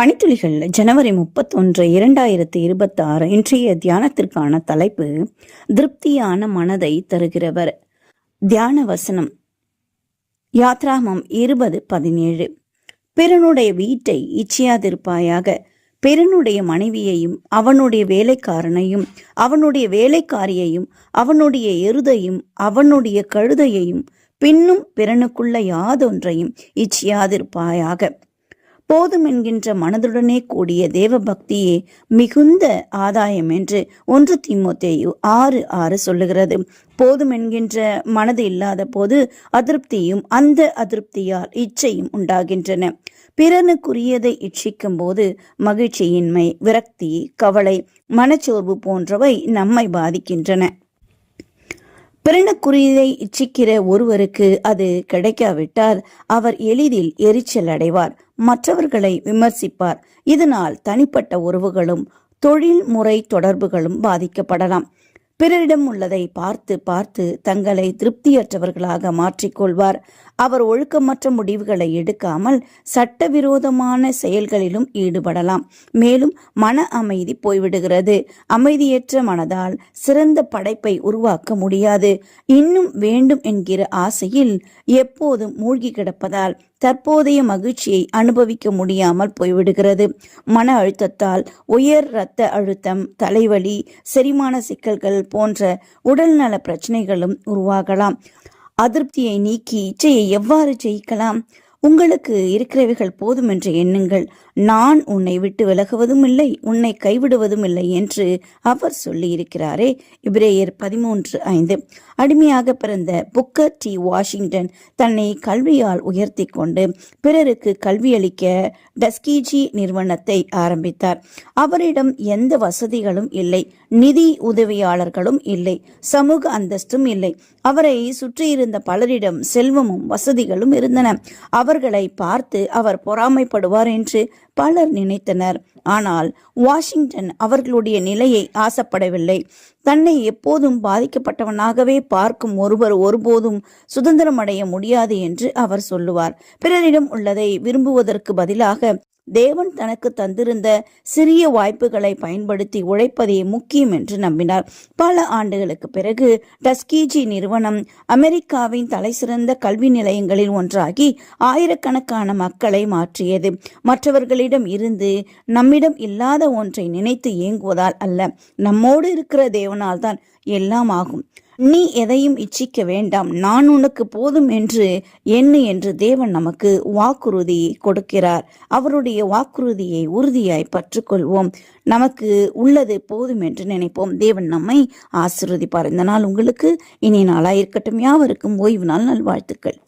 பனித்துளிகள் ஜனவரி முப்பத்தொன்று இரண்டாயிரத்தி இருபத்தி ஆறு இன்றைய தியானத்திற்கான தலைப்பு திருப்தியான மனதை தருகிறவர். தியான வசனம். யாத்ராமம் இருபது பதினேழு. பிறனுடைய வீட்டை இச்சியாதிருப்பாயாக. பிறனுடைய மனைவியையும் அவனுடைய வேலைக்காரனையும் அவனுடைய வேலைக்காரியையும் அவனுடைய எருதையும் அவனுடைய கழுதையையும் பின்னும் பிறனுக்குள்ள யாதொன்றையும் இச்சியாதிருப்பாயாக. போதும் என்கின்ற மனதுடனே கூடிய தேவ பக்தியே மிகுந்த ஆதாயம் என்று ஒன்று திமுத்தேயு ஆறு ஆறு சொல்லுகிறது. போதும் என்கின்ற மனது இல்லாத போது அதிருப்தியும் அந்த அதிருப்தியால் இச்சையும் உண்டாகின்றன. பிறனுக்குரியதை இச்சிக்கும் போது மகிழ்ச்சியின்மை விரக்தி கவலை மனச்சோர்வு போன்றவை நம்மை பாதிக்கின்றன. பிறனுக்குரியதை இச்சிக்கிற ஒருவருக்கு அது கிடைக்காவிட்டால் அவர் எளிதில் எரிச்சல் அடைவார் மற்றவர்களை விமர்சிப்பார். இதனால் தனிப்பட்ட உறவுகளும் தொழில்முறை தொடர்புகளும் பாதிக்கப்படலாம். பிறரிடம் உள்ளதை பார்த்து பார்த்து தங்களை திருப்தியற்றவர்களாக மாற்றிக்கொள்வார். அவர் ஒழுக்கமற்ற முடிவுகளை எடுக்காமல் சட்டவிரோதமான செயல்களிலும் ஈடுபடலாம். மேலும் மன அமைதி போய்விடுகிறது. அமைதியற்ற மனதால் சிறந்த படைப்பை உருவாக்க முடியாது. இன்னும் வேண்டும் என்கிற ஆசையில் எப்போதும் மூழ்கி கிடப்பதால் தற்போதைய மகிழ்ச்சியை அனுபவிக்க முடியாமல் போய்விடுகிறது. மன அழுத்தத்தால் உயர் இரத்த அழுத்தம் தலைவலி செரிமான சிக்கல்கள் போன்ற உடல்நல பிரச்சனைகளும் உருவாகலாம். அதிருப்தியை நீக்கி இச்சையை எவ்வாறு ஜெயிக்கலாம்? உங்களுக்கு இருக்கிறவைகள் போதும் என்று எண்ணுங்கள். நான் உன்னை விட்டு விலகுவதும் இல்லை உன்னை கைவிடுவதும் இல்லை என்று அவர் சொல்லியிருக்கிறாரே. இப்ரேயர் பதிமூன்று ஐந்து. அடிமையாக பிறந்த புக்கர் டி. வாஷிங்டன் தன்னை கல்வியால் உயர்த்தி கொண்டு பிறருக்கு கல்வியளிக்க டஸ்கிஜி நிறுவனத்தை ஆரம்பித்தார். அவரிடம் எந்த வசதிகளும் இல்லை நிதி உதவியாளர்களும் இல்லை சமூக அந்தஸ்தும் இல்லை. அவரை சுற்றியிருந்த பலரிடம் செல்வமும் வசதிகளும் இருந்தன. அவர்களை பார்த்து அவர் பொறாமைப்படுவார் என்று பலர் நினைத்தனர். ஆனால் வாஷிங்டன் அவர்களுடைய நிலையை ஆசைப்படவில்லை. தன்னை எப்போதும் பாதிக்கப்பட்டவனாகவே பார்க்கும் ஒருவர் ஒருபோதும் சுதந்திரம் அடைய முடியாது என்று அவர் சொல்லுவார். பிறரிடம் உள்ளதை விரும்புவதற்கு பதிலாக தேவன் தனக்கு தந்திருந்த சிறிய வாய்ப்புகளை பயன்படுத்தி உழைப்பதே முக்கியம் என்று நம்பினார். பல ஆண்டுகளுக்கு பிறகு டஸ்கிஜி நிறுவனம் அமெரிக்காவின் தலைசிறந்த கல்வி நிலையங்களில் ஒன்றாகி ஆயிரக்கணக்கான மக்களை மாற்றியது. மற்றவர்களிடம் இருந்து நம்மிடம் இல்லாத ஒன்றை நினைத்து இயங்குவதால் அல்ல நம்மோடு இருக்கிற தேவனால் தான் எல்லாம் ஆகும். நீ எதையும் இச்சிக்க வேண்டாம். நான் உனக்கு போதும் என்று எண்ணு என்று தேவன் நமக்கு வாக்குறுதி கொடுக்கிறார். அவருடைய வாக்குறுதியை உறுதியாய் பற்றுக்கொள்வோம். நமக்கு உள்ளது போதும் என்று நினைப்போம். தேவன் நம்மை ஆசிர்வதிப்பார். இந்த நாள் உங்களுக்கு இனி நாளாக இருக்கட்டும் யாவருக்கும் ஓய்வு நாள் நல்வாழ்த்துக்கள்.